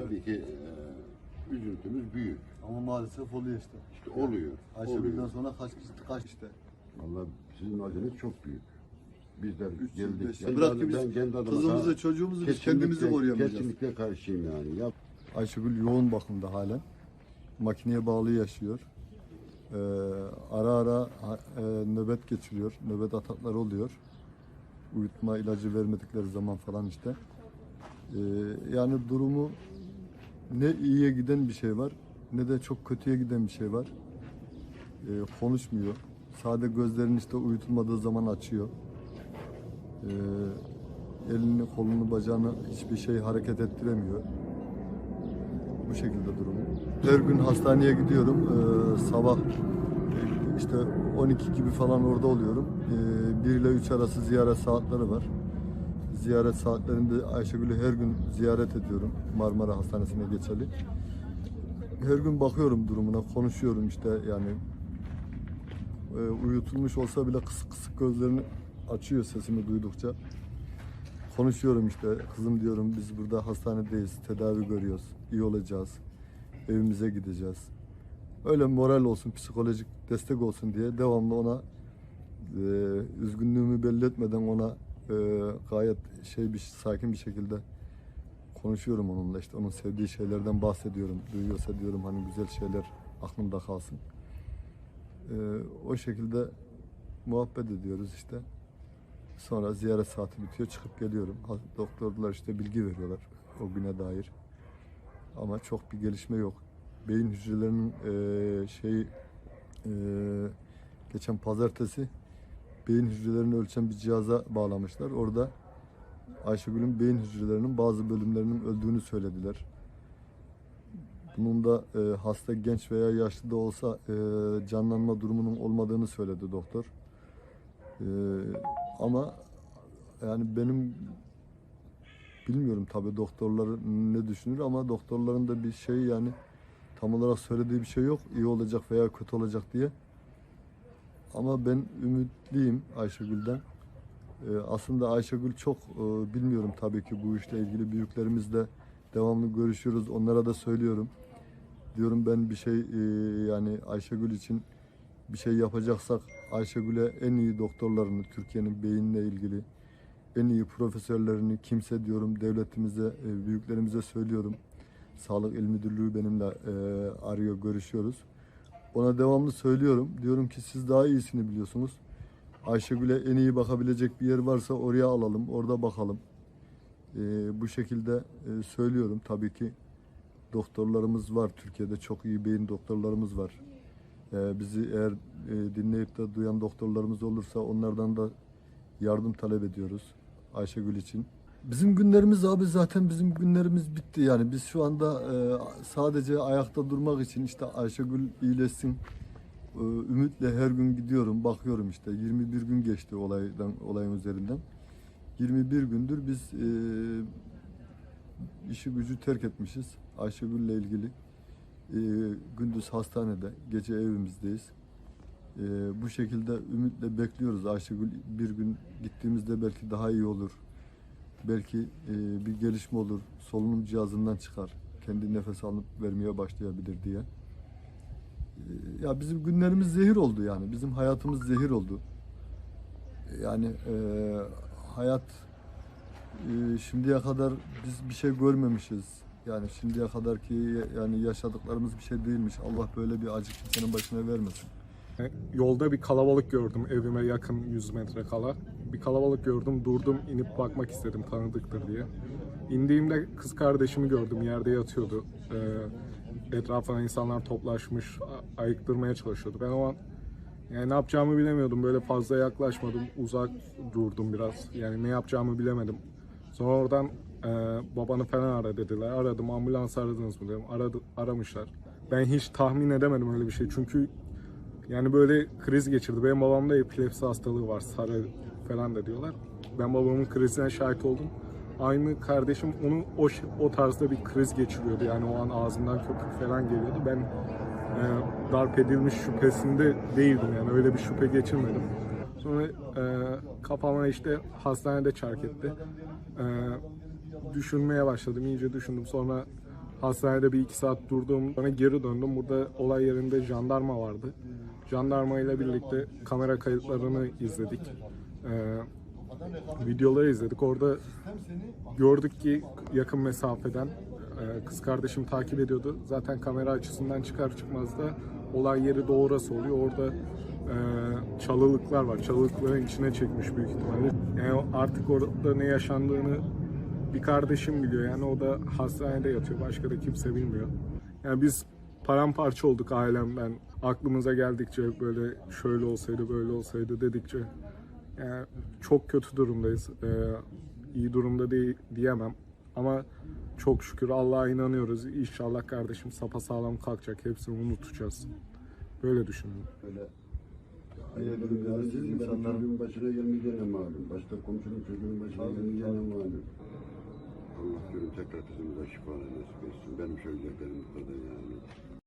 tabii ki e, üzüntümüz büyük. Ama maalesef oluyor işte. İşte oluyor. Ayşegül'den oluyor. sonra kaç kişi kaç işte. Vallahi sizin acınız çok büyük. Bizler 300 geldik. 500. Yani Bırak ki biz ben kendi adıma kızımızı, çocuğumuzu biz kendimizi koruyamayacağız. Kesinlikle karşıyım yani. Yap. Ayşegül yoğun bakımda halen. Makineye bağlı yaşıyor. Ee, ara ara e, nöbet geçiriyor. Nöbet atakları oluyor. Uyutma ilacı vermedikleri zaman falan işte. Ee, yani durumu ne iyiye giden bir şey var ne de çok kötüye giden bir şey var. Ee, konuşmuyor. Sade gözlerini işte uyutulmadığı zaman açıyor. Ee, elini, kolunu, bacağını hiçbir şey hareket ettiremiyor. Bu şekilde durum. Her gün hastaneye gidiyorum. Ee, sabah e, işte 12 gibi falan orada oluyorum. Ee, 1 ile 3 arası ziyaret saatleri var. Ziyaret saatlerinde Ayşegül'ü her gün ziyaret ediyorum. Marmara Hastanesi'ne geçeli. Her gün bakıyorum durumuna, konuşuyorum işte yani. Ee, uyutulmuş olsa bile kısık kısık gözlerini açıyor sesimi duydukça. Konuşuyorum işte. Kızım diyorum biz burada hastanedeyiz. Tedavi görüyoruz. iyi olacağız. Evimize gideceğiz. Öyle moral olsun, psikolojik destek olsun diye devamlı ona e, üzgünlüğümü belli etmeden ona e, gayet şey bir sakin bir şekilde konuşuyorum onunla işte onun sevdiği şeylerden bahsediyorum. Duyuyorsa diyorum hani güzel şeyler aklımda kalsın. E, o şekilde muhabbet ediyoruz işte. Sonra ziyaret saati bitiyor, çıkıp geliyorum. Doktorlar işte bilgi veriyorlar o güne dair. Ama çok bir gelişme yok. Beyin hücrelerinin eee şey geçen pazartesi beyin hücrelerini ölçen bir cihaza bağlamışlar. Orada Ayşegül'ün beyin hücrelerinin bazı bölümlerinin öldüğünü söylediler. Bunun da eee, hasta genç veya yaşlı da olsa eee, canlanma durumunun olmadığını söyledi doktor. Eee, ama yani benim bilmiyorum tabii doktorlar ne düşünür ama doktorların da bir şey yani tam olarak söylediği bir şey yok. iyi olacak veya kötü olacak diye. Ama ben ümitliyim Ayşegül'den. Ee, aslında Ayşegül çok e, bilmiyorum tabii ki bu işle ilgili büyüklerimizle devamlı görüşüyoruz. Onlara da söylüyorum. Diyorum ben bir şey e, yani Ayşegül için bir şey yapacaksak Ayşegül'e en iyi doktorlarını, Türkiye'nin beyinle ilgili en iyi profesörlerini kimse diyorum devletimize, e, büyüklerimize söylüyorum. Sağlık İl Müdürlüğü benimle e, arıyor, görüşüyoruz. Ona devamlı söylüyorum. Diyorum ki siz daha iyisini biliyorsunuz. Ayşegül'e en iyi bakabilecek bir yer varsa oraya alalım, orada bakalım. E, bu şekilde e, söylüyorum. Tabii ki doktorlarımız var. Türkiye'de çok iyi beyin doktorlarımız var. Ee, bizi eğer e, dinleyip de duyan doktorlarımız olursa onlardan da yardım talep ediyoruz Ayşegül için. Bizim günlerimiz abi zaten bizim günlerimiz bitti yani biz şu anda e, sadece ayakta durmak için işte Ayşegül iyileşsin e, ümitle her gün gidiyorum bakıyorum işte 21 gün geçti olaydan olayın üzerinden 21 gündür biz e, işi gücü terk etmişiz Ayşegül'le ilgili e, gündüz hastanede, gece evimizdeyiz. E, bu şekilde ümitle bekliyoruz. Ayşegül bir gün gittiğimizde belki daha iyi olur. Belki e, bir gelişme olur. Solunum cihazından çıkar. Kendi nefes alıp vermeye başlayabilir diye. E, ya bizim günlerimiz zehir oldu yani. Bizim hayatımız zehir oldu. Yani e, hayat e, şimdiye kadar biz bir şey görmemişiz. Yani şimdiye kadar ki yani yaşadıklarımız bir şey değilmiş. Allah böyle bir acı kimsenin başına vermesin. Yolda bir kalabalık gördüm evime yakın 100 metre kala. Bir kalabalık gördüm durdum inip bakmak istedim tanıdıktır diye. İndiğimde kız kardeşimi gördüm yerde yatıyordu. Ee, etrafına insanlar toplaşmış ayıktırmaya çalışıyordu. Ben o an yani ne yapacağımı bilemiyordum. Böyle fazla yaklaşmadım. Uzak durdum biraz. Yani ne yapacağımı bilemedim. Sonra oradan e, babanı falan ara dediler. Aradım ambulans aradınız mı dedim. Aradı, aramışlar. Ben hiç tahmin edemedim öyle bir şey. Çünkü yani böyle kriz geçirdi. Benim babamda epilepsi hastalığı var. Sarı falan da diyorlar. Ben babamın krizine şahit oldum. Aynı kardeşim onu o, o tarzda bir kriz geçiriyordu. Yani o an ağzından köpük falan geliyordu. Ben e, darp edilmiş şüphesinde değildim. Yani öyle bir şüphe geçirmedim. Sonra e, kafama işte hastanede çark etti. E, düşünmeye başladım. iyice düşündüm. Sonra Hastanede bir iki saat durduğum sonra geri döndüm. Burada olay yerinde jandarma vardı. Jandarma ile birlikte kamera kayıtlarını izledik. Ee, videoları izledik. Orada gördük ki yakın mesafeden e, kız kardeşim takip ediyordu. Zaten kamera açısından çıkar çıkmaz da olay yeri doğrusu oluyor. Orada e, çalılıklar var. Çalılıkların içine çekmiş büyük ihtimalle. Yani artık orada ne yaşandığını bir kardeşim biliyor. Yani o da hastanede yatıyor. Başka da kimse bilmiyor. Yani biz paramparça olduk ailemden. Aklımıza geldikçe böyle şöyle olsaydı böyle olsaydı dedikçe yani çok kötü durumdayız. Ee, iyi durumda değil diyemem. Ama çok şükür Allah'a inanıyoruz. İnşallah kardeşim sapasağlam kalkacak. Hepsini unutacağız. Böyle düşünüyorum. Benim günler, benim insanlar- çocuğun başına gelmeyeceğine malum. Başka komşunun çocuğun başına gelmeyeceğine malum. Allah diyorum tekrar kızımıza şifa nasip etsin. Benim söyleyeceklerim bu kadar.